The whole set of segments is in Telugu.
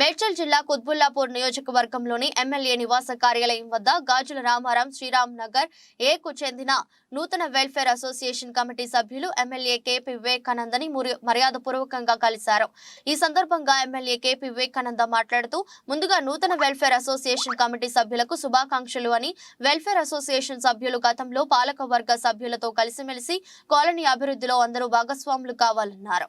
మేడ్చల్ జిల్లా కుత్బుల్లాపూర్ నియోజకవర్గంలోని ఎమ్మెల్యే నివాస కార్యాలయం వద్ద గాజుల రామారాం శ్రీరామ్ నగర్ ఏకు చెందిన నూతన వెల్ఫేర్ అసోసియేషన్ కమిటీ సభ్యులు ఎమ్మెల్యే కేపీ వివేకానందని మర్యాదపూర్వకంగా కలిశారు. ఈ సందర్భంగా ఎమ్మెల్యే కేపీ వివేకానంద మాట్లాడుతూ ముందుగా నూతన వెల్ఫేర్ అసోసియేషన్ కమిటీ సభ్యులకు శుభాకాంక్షలు అని వెల్ఫేర్ అసోసియేషన్ సభ్యులు గతంలో పాలక వర్గ సభ్యులతో కలిసిమెలిసి కాలనీ అభివృద్ధిలో అందరూ భాగస్వాములు కావాలన్నారు.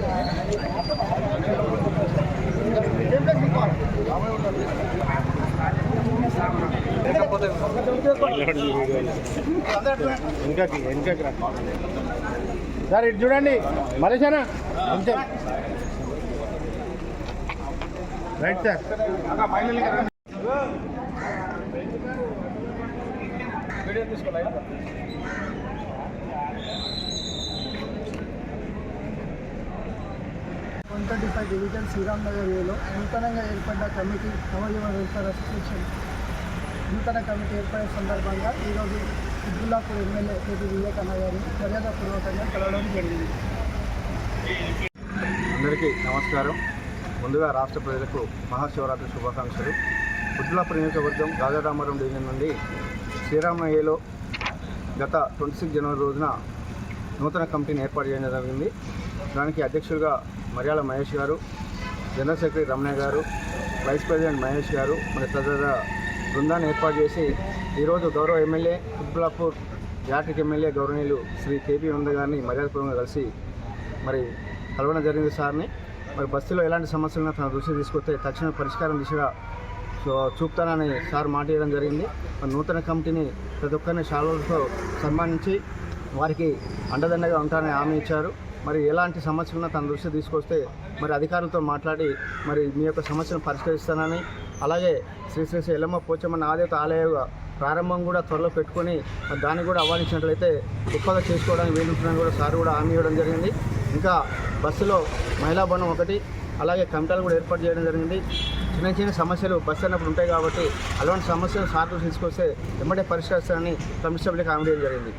వెనకకి వెనకకి రా. సార్ ఇటు చూడండి. మలేషానా కొంచెం right sir. One thirty five division Sriram Nagar ఏలో నూతనంగా ఏర్పడ్డ కమిటీ నవయువ వెల్ఫేర్ అసోసియేషన్ నూతన కమిటీ ఏర్పడే సందర్భంగా ఈరోజు ఇబ్దుల్లాపూర్ ఎమ్మెల్యే కేటీ వివేకన్న గారిని మర్యాదపూర్వకంగా కలవడం జరిగింది. అందరికీ నమస్కారం. ముందుగా రాష్ట్ర ప్రజలకు మహాశివరాత్రి శుభాకాంక్షలు. బుద్ధులాపూర్ నియోజకవర్గం గాజారామరం డివిజన్ నుండి శ్రీరామయ్యలో గత ట్వంటీ సిక్స్ జనవరి రోజున నూతన కమిటీని ఏర్పాటు చేయడం జరిగింది. దానికి అధ్యక్షులుగా మర్యాల మహేష్ గారు జనరల్ సెక్రటరీ రమణ గారు వైస్ ప్రెసిడెంట్ మహేష్ గారు మరి తదితర బృందాన్ని ఏర్పాటు చేసి ఈరోజు గౌరవ ఎమ్మెల్యే కుత్బులాపూర్ జాటిక్ ఎమ్మెల్యే గౌరవనీయులు శ్రీ కేపీ వంద గారిని మర్యాదపూర్వకంగా కలిసి మరి కలవడం జరిగింది సార్ని. మరి బస్సులో ఎలాంటి సమస్యలను తన దృష్టి తీసుకొస్తే తక్షణ పరిష్కారం దిశగా సో చూపుతానని సార్ మాట ఇవ్వడం జరిగింది. మరి నూతన కమిటీని ప్రతి ఒక్కరిని శాలువలతో సన్మానించి వారికి అండదండగా ఉంటానని హామీ ఇచ్చారు. మరి ఎలాంటి సమస్యలను తన దృష్టి తీసుకొస్తే మరి అధికారులతో మాట్లాడి మరి మీ యొక్క సమస్యను పరిష్కరిస్తానని అలాగే శ్రీ శ్రీ శ్రీ ఎల్లమ్మ పోచమ్మ ఆదేత ఆలయ ప్రారంభం కూడా త్వరలో పెట్టుకొని దాన్ని కూడా ఆహ్వానించినట్లయితే గొప్పగా చేసుకోవడానికి వీలుంటుందని కూడా సార్ కూడా హామీ ఇవ్వడం జరిగింది. ఇంకా బస్సులో మహిళా భవనం ఒకటి అలాగే కమిటాలు కూడా ఏర్పాటు చేయడం జరిగింది. చిన్న చిన్న సమస్యలు బస్సు అన్నప్పుడు ఉంటాయి కాబట్టి అలాంటి సమస్యలు సార్లు తీసుకొస్తే వెంబడే పరిష్కరిస్తారని కమిటీ సభ్యులకు హామీ చేయడం జరిగింది.